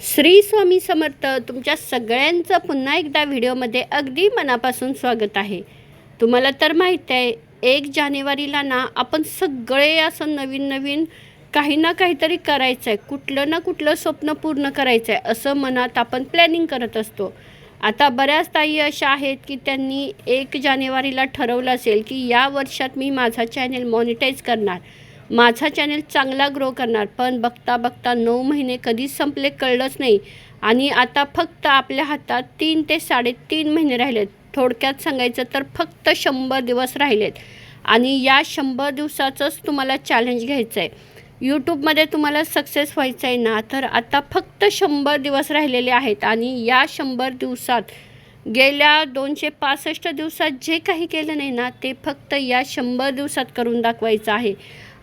श्री स्वामी समर्थ तुमच्या सगळ्यांचं पुन्हा एकदा व्हिडिओमध्ये अगदी मनापासून स्वागत आहे. तुम्हाला तर माहीत आहे एक जानेवारीला ना आपण सगळे असं नवीन नवीन काही ना काहीतरी करायचं आहे कुठलं ना कुठलं स्वप्न पूर्ण करायचं आहे असं मनात आपण प्लॅनिंग करत असतो. आता बऱ्याच ताई अशा आहेत की त्यांनी एक जानेवारीला ठरवलं असेल की या वर्षात मी माझा चॅनेल मॉनिटाईज करणार. माझा चॅनेल चांगला ग्रो करणार पण बघता बघता नऊ महिने कधीच संपले कळलंच नाही. आणि आता फक्त आपल्या हातात तीन ते साडेतीन महिने राहिलेत. थोडक्यात सांगायचं तर फक्त शंभर दिवस राहिलेत. आणि या शंभर दिवसाचंच तुम्हाला चॅलेंज घ्यायचं आहे यूट्यूबमध्ये तुम्हाला सक्सेस व्हायचं आहे ना तर आता फक्त शंभर दिवस राहिलेले आहेत. आणि या शंभर दिवसात गेल्या दोनशे पासष्ट दिवसात जे काही केलं नाही ना ते फक्त या शंभर दिवसात करून दाखवायचं आहे.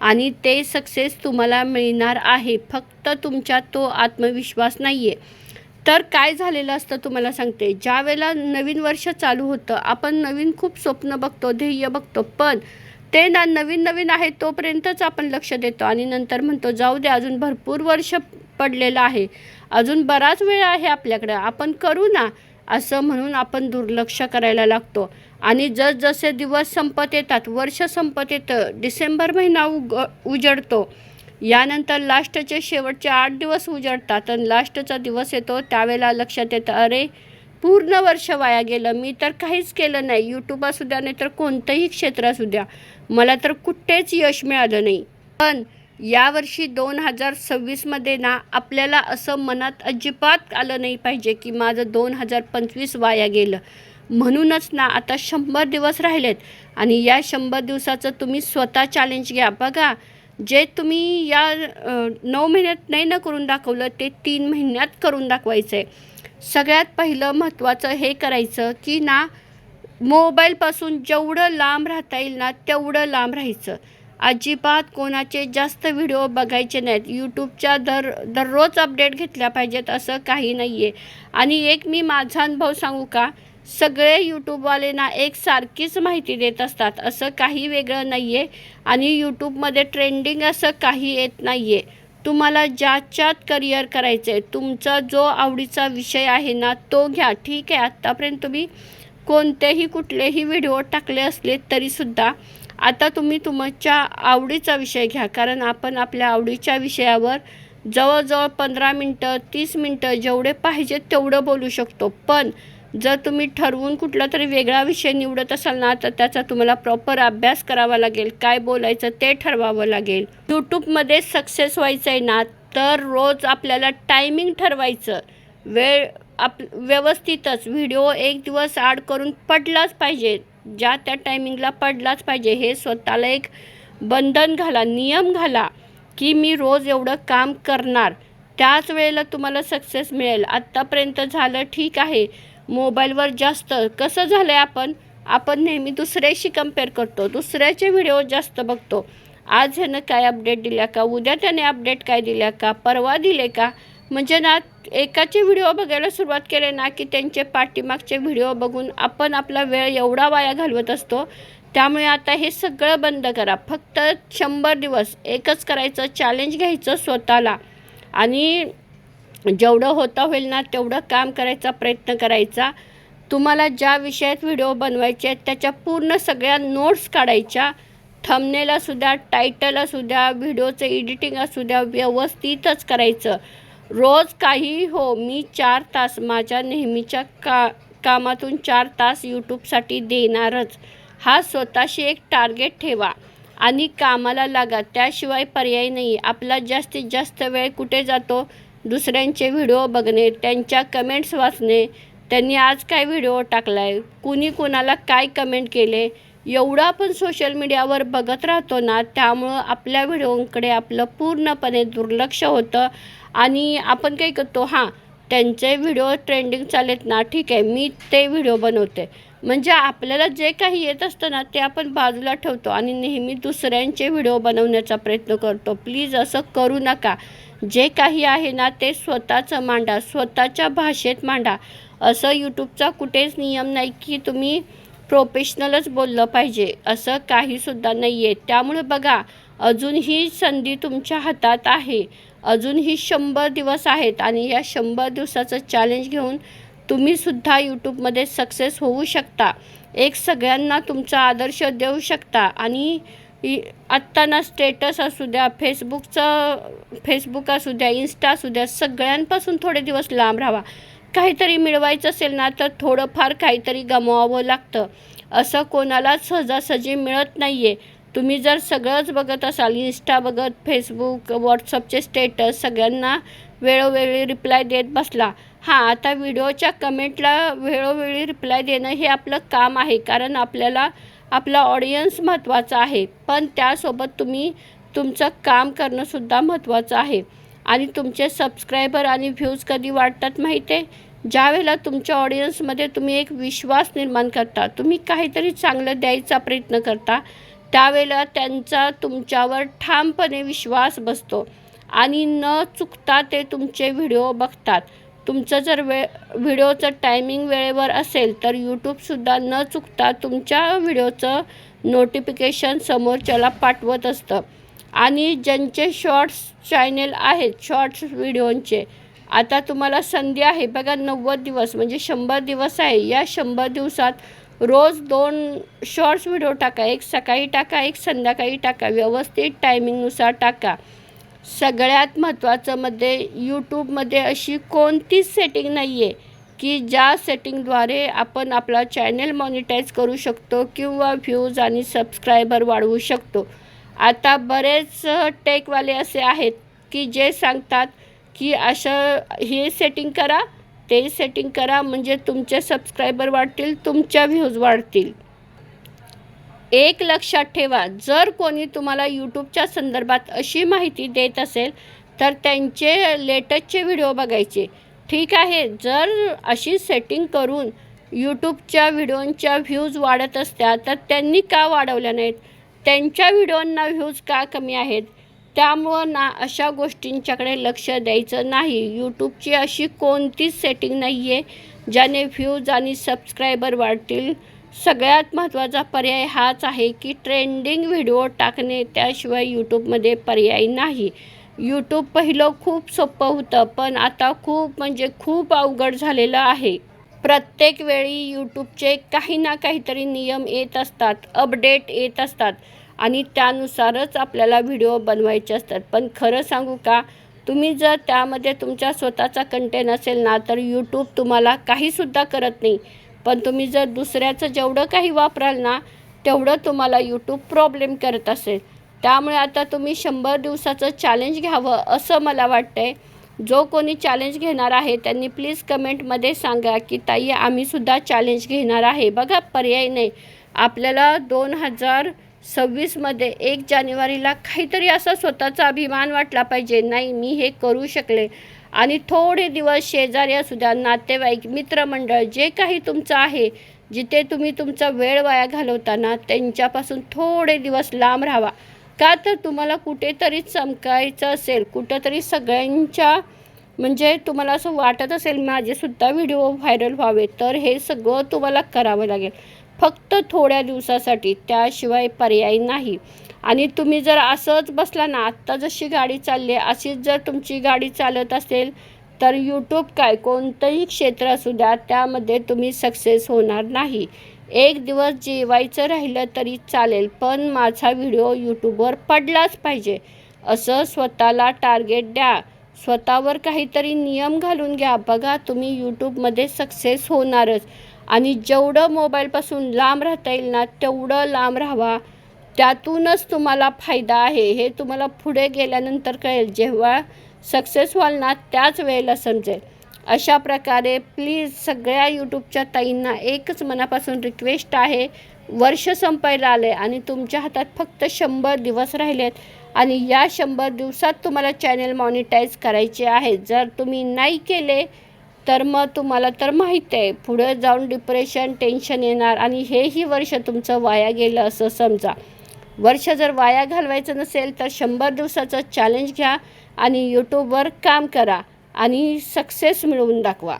आणि ते सक्सेस तुम्हाला मिळणार आहे. फक्त तुमच्यात तो आत्मविश्वास नाही आहे तर काय झालेलं असतं तुम्हाला सांगते. ज्या वेळेला नवीन वर्ष चालू होतं आपण नवीन खूप स्वप्न बघतो ध्येय बघतो पण ते ना नवीन नवीन आहे तोपर्यंतच आपण लक्ष देतो आणि नंतर म्हणतो जाऊ दे अजून भरपूर वर्ष पडलेलं आहे. अजून बराच वेळ आहे आपल्याकडं. आपण करू ना. असं म्हणून आपण दुर्लक्ष करायला लागतो. आणि जसजसे दिवस संपत येतात वर्ष संपत येतं डिसेंबर महिना उग उजडतो. यानंतर लास्टचे शेवटचे आठ दिवस उजडतात आणि लास्टचा दिवस येतो त्यावेळेला लक्षात येतं अरे पूर्ण वर्ष वाया गेलं. मी तर काहीच केलं नाही. यूट्यूब असू द्या नाही तर कोणतंही क्षेत्र असू द्या. मला तर कुठेच यश मिळालं नाही. पण यावर्षी दोन हजार सव्वीसमध्ये ना आपल्याला असं मनात अजिबात आलं नाही पाहिजे की माझं दोन हजार पंचवीस वाया गेलं. म्हणूनच ना आता शंभर दिवस राहिलेत आणि या शंभर दिवसाचं तुम्ही स्वतः चॅलेंज घ्या. बघा जे तुम्ही या नऊ महिन्यात नाही ना करून दाखवलं ते तीन महिन्यात करून दाखवायचं आहे सगळ्यात पहिलं महत्त्वाचं हे करायचं की ना मोबाईलपासून जेवढं लांब राहता येईल ना तेवढं लांब राहायचं. अजिबात कोणाचे जास्त व्हिडिओ बघायचे नाहीत. यूट्यूबच्या दर दररोज अपडेट घेतल्या पाहिजेत असं काही नाही आहे आणि एक मी माझा अनुभव सांगू का? सगळे यूट्यूबवालेना एकसारखीच एक सारखीच माहिती देत असतात असं काही वेगळं नाही आहे आणि यूट्यूबमध्ये ट्रेंडिंग असं काही येत नाही आहे तुम्हाला ज्याच्यात करिअर करायचं आहे तुमचा जो आवडीचा विषय आहे ना तो घ्या. ठीक आहे आत्तापर्यंत तुम्ही कोणतेही कुठलेही व्हिडिओ टाकले असले तरीसुद्धा आता तुम्ही तुमच्या आवडीचा विषय घ्या कारण आपण आपल्या आवडीच्या विषयावर जवळजवळ पंधरा मिनटं तीस मिनटं जेवढे पाहिजे तेवढं बोलू शकतो. पण जर तुम्ही ठरवून कुठला तरी वेगळा विषय निवडत असाल ना तर त्याचा तुम्हाला प्रॉपर अभ्यास करावा लागेल काय बोलायचं ते ठरवावं लागेल. यूट्यूबमध्ये सक्सेस व्हायचं आहे ना तर रोज आपल्याला टायमिंग ठरवायचं. वेळ आप व्यवस्थितच व्हिडिओ एक दिवस आड करून पडलाच पाहिजे. ज्या त्या टायमिंगला पडलाच पाहिजे. हे स्वतःला एक बंधन घाला नियम घाला की मी रोज एवढं काम करणार. त्याच वेळेला तुम्हाला सक्सेस मिळेल. आत्तापर्यंत झालं ठीक आहे. मोबाईलवर जास्त. कसं झालं आहे आपण? आपण नेहमी दुसऱ्याशी कंपेअर करतो. दुसऱ्याचे व्हिडिओ जास्त बघतो. आज ह्यानं काय अपडेट दिल्या का? उद्या त्याने अपडेट काय दिल्या का? परवा दिले का? म्हणजे ना एकाचे व्हिडिओ बघायला सुरुवात केले ना की त्यांचे पाठीमागचे व्हिडिओ बघून आपण आपला वेळ एवढा वाया घालवत असतो. त्यामुळे आता हे सगळं बंद करा. फक्त शंभर दिवस एकच करायचं चॅलेंज घ्यायचं स्वतःला. आणि जेवढं होता होईल ना तेवढं काम करायचा प्रयत्न करायचा. तुम्हाला ज्या विषयात व्हिडिओ बनवायचे आहेत त्याच्या पूर्ण सगळ्या नोट्स काढायच्या. थंबनेल असू द्या टायटल असू द्या व्हिडिओचं एडिटिंग असू द्या व्यवस्थितच करायचं. रोज काही हो मी चार तास माझ्या नेहमीच्या का कामातून चार तास यूट्यूबसाठी देणारच. हा स्वतःशी एक टार्गेट ठेवा आणि कामाला लागा त्याशिवाय पर्याय नाही. आपला जास्तीत जास्त वेळ कुठे जातो? दुसऱ्यांचे व्हिडिओ बघणे त्यांच्या कमेंट्स वाचणे. त्यांनी आज काय व्हिडिओ टाकला आहे कुणी कुणाला काय कमेंट केले? एवढं आपण सोशल मीडियावर बघत राहतो ना त्यामुळं आपल्या व्हिडिओंकडे आपलं पूर्णपणे दुर्लक्ष होतं. आणि आपण काय करतो हां त्यांचे व्हिडिओ ट्रेंडिंग चालेत ना ठीक आहे मी ते व्हिडिओ बनवते. म्हणजे आपल्याला जे काही येत असतं ना ते आपण बाजूला ठेवतो आणि नेहमी दुसऱ्यांचे व्हिडिओ बनवण्याचा प्रयत्न करतो. प्लीज असं करू नका. जे काही आहे ना ते स्वतःचं मांडा स्वतःच्या भाषेत मांडा. असं यूट्यूबचा कुठेच नियम नाही की तुम्ही प्रोफेशनलच बोललं पाहिजे असं काहीसुद्धा नाही आहे त्यामुळे बघा अजून ही संधी तुमच्या हातात आहे. अजूनही शंभर दिवस आहेत आणि या शंभर दिवसाचं चॅलेंज घेऊन तुम्हीसुद्धा यूट्यूबमध्ये सक्सेस होऊ शकता. एक सगळ्यांना तुमचा आदर्श देऊ शकता आणि आत्ताना आत्ता ना स्टेटस असू द्या फेसबुकचं फेसबुक असू द्या इन्स्टा असू द्या सगळ्यांपासून थोडे दिवस लांब राहावा काहीतरी मिळवायचं असेल ना तर थोडंफार काहीतरी गमवावं लागतं. असं कोणालाच सहजासहजी मिळत नाही आहे तुम्ही जर सगळंच बघत असाल इन्स्टा बघत फेसबुक व्हॉट्सअपचे स्टेटस सगळ्यांना वेळोवेळी रिप्लाय देत बसला. हां आता व्हिडिओच्या कमेंटला वेळोवेळी रिप्लाय देणं हे आपलं काम आहे कारण आपल्याला आपला ऑडियन्स महत्त्वाचा आहे. पण त्यासोबत तुम्ही तुमचं काम करणंसुद्धा महत्त्वाचं आहे. आणि तुमचे सबस्क्रायबर आणि व्ह्यूज कधी वाढतात माहीत आहे ज्यावेळेला तुमच्या ऑडियन्समध्ये तुम्ही एक विश्वास निर्माण करता तुम्ही काहीतरी चांगलं द्यायचा प्रयत्न करता त्यावेळेला त्यांचा तुमच्यावर ठामपणे विश्वास बसतो. आणि न चुकता ते तुमचे व्हिडिओ बघतात. तुमचं जर वे व्हिडिओचं टायमिंग वेळेवर असेल तर यूट्यूबसुद्धा न चुकता तुमच्या व्हिडिओचं नोटिफिकेशन समोरच्याला पाठवत असतं. आणि ज्यांचे शॉर्ट्स चॅनेल आहेत शॉर्ट्स व्हिडिओंचे आता तुम्हाला संधी आहे. बघा नव्वद दिवस म्हणजे शंभर दिवस आहे. या शंभर दिवसात रोज दोन शॉर्ट्स व्हिडिओ टाका. एक सकाळी टाका एक संध्याकाळी टाका. व्यवस्थित टायमिंगनुसार टाका. सगळ्यात महत्त्वाचं मध्ये यूट्यूबमध्ये अशी कोणतीच सेटिंग नाही आहे की ज्या सेटिंगद्वारे आपण आपला चॅनल मॉनिटाईज करू शकतो किंवा व्ह्यूज आणि सबस्क्रायबर वाढवू शकतो. आता बरेच टेकवाले असे आहेत की जे सांगतात की असं हे सेटिंग करा ते सेटिंग करा म्हणजे तुमचे सबस्क्रायबर वाढतील तुमच्या व्ह्यूज वाढतील. एक लक्षात ठेवा जर कोणी तुम्हाला यूट्यूबच्या संदर्भात अशी माहिती देत असेल तर त्यांचे लेटेस्टचे व्हिडिओ बघायचे. ठीक आहे जर अशी सेटिंग करून यूट्यूबच्या व्हिडिओंच्या व्ह्यूज वाढत असत्या तर त्यांनी का वाढवल्या नाहीत? त्यांच्या व्हिडिओंना व्ह्यूज का कमी आहेत? त्यामुळं ना अशा गोष्टींच्याकडे लक्ष द्यायचं नाही. यूट्यूबची अशी कोणतीच सेटिंग नाही आहे ज्याने व्ह्यूज आणि सबस्क्रायबर वाढतील. सगळ्यात महत्त्वाचा पर्याय हाच आहे की ट्रेंडिंग व्हिडिओ टाकणे. त्याशिवाय यूट्यूबमध्ये पर्याय नाही. यूट्यूब पहिलं खूप सोपं होतं पण आता खूप म्हणजे खूप अवघड झालेलं आहे. प्रत्येक वेळी यूट्यूबचे काही ना काहीतरी नियम येत असतात अपडेट येत असतात आणि त्यानुसारच आपल्याला व्हिडिओ बनवायचे असतात. पण खरं सांगू का? तुम्ही जर त्यामध्ये तुमच्या स्वतःचा कंटेंट असेल ना तर यूट्यूब तुम्हाला काहीसुद्धा करत नाही. पण तुम्ही जर दुसऱ्याचं जेवढं काही वापराल ना तेवढं तुम्हाला यूट्यूब प्रॉब्लेम करत असेल. त्यामुळे आता तुम्ही शंभर दिवसाचं चॅलेंज घ्यावं असं मला वाटतं आहे जो कोणी चॅलेंज घेणार आहे त्यांनी प्लीज कमेंटमध्ये सांगा की ताई आम्हीसुद्धा चॅलेंज घेणार आहे. बघा पर्याय नाही. आपल्याला दोन हजार सव्वीसमध्ये एक जानेवारीला काहीतरी असा स्वतःचा अभिमान वाटला पाहिजे. नाही मी हे करू शकले. आणि थोडे दिवस शेजारी असू द्या नातेवाईक मित्रमंडळ जे काही तुमचं आहे जिथे तुम्ही तुमचा वेळ वाया घालवताना त्यांच्यापासून थोडे दिवस लांब राहावा. का तर तुम्हाला कुठेतरी चमकायचं असेल कुठंतरी सगळ्यांच्या म्हणजे तुम्हाला असं वाटत असेल माझेसुद्धा व्हिडिओ व्हायरल व्हावे तर हे सगळं तुम्हाला करावं लागेल. फक्त थोड्या दिवसासाठी त्याशिवाय पर्याय नाही. आणि तुम्ही जर असंच बसला ना आत्ता जशी गाडी चालली आहे अशीच जर तुमची गाडी चालत असेल तर यूट्यूब काय कोणतंही क्षेत्र असू द्या त्यामध्ये तुम्ही सक्सेस होणार नाही. एक दिवस जेवायचं राहिलं तरी चालेल पण माझा व्हिडिओ यूट्यूबवर पडलाच पाहिजे. असं स्वतःला टार्गेट द्या. स्वतःवर काहीतरी नियम घालून घ्या. बघा तुम्ही यूट्यूबमध्ये सक्सेस होणारच. आणि जेवढं मोबाईलपासून लांब राहता येईल ना तेवढं लांब राहावा. त्यातूनच तुम्हाला फायदा आहे. हे तुम्हाला पुढे गेल्यानंतर कळेल. जेव्हा सक्सेस व्हाल ना त्याच वेळेला समजेल. अशा प्रकारे प्लीज सगळ्या यूट्यूबच्या ताईंना एकच मनापासून रिक्वेस्ट आहे वर्ष संपायला आले आणि तुमच्या हातात फक्त शंभर दिवस राहिलेत आणि या शंभर दिवसात तुम्हाला चॅनल मॉनिटाईज करायचे आहे. जर तुम्ही नाही केले तर मग तुम्हाला तर माहीत आहे पुढे जाऊन डिप्रेशन टेन्शन येणार आणि हेही वर्ष तुमचं वाया गेलं असं समजा. वर्ष जर वाया घालवायचं नसेल तर शंभर दिवसाचं चॅलेंज घ्या आणि यूट्यूबवर काम करा. आणि सक्सेस मिळवून दाखवा.